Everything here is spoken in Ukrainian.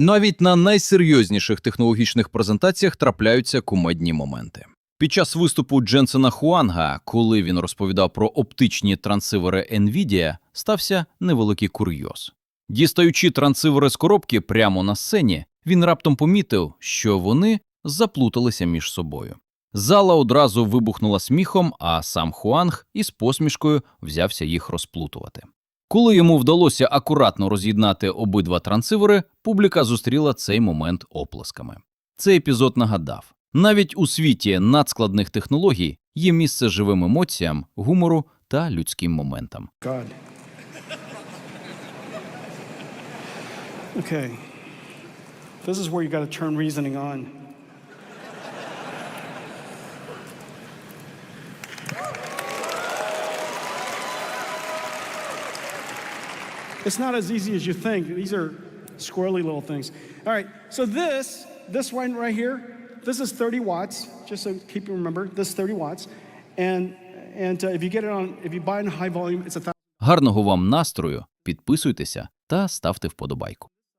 Навіть на найсерйозніших технологічних презентаціях трапляються кумедні моменти. Під час виступу Дженсена Хуанга, коли він розповідав про оптичні трансивери NVIDIA, стався невеликий курйоз. Дістаючи трансивери з коробки прямо на сцені, він раптом помітив, що вони заплуталися між собою. Зала одразу вибухнула сміхом, а сам Хуанг із посмішкою взявся їх розплутувати. Коли йому вдалося акуратно роз'єднати обидва трансивери, публіка зустріла цей момент оплесками. Цей епізод нагадав: навіть у світі надскладних технологій є місце живим емоціям, гумору та людським моментам. Okay. This is where you turn reasoning on. It's not as easy as you think. These are squirrely little things. All right. So this, this one right here, this is 30 watts. Just so keep you remember, this is 30 watts. And and uh, if you get it on, if you buy it in high volume, it's a thousand. Гарного вам настрою, підписуйтеся та ставте вподобайку.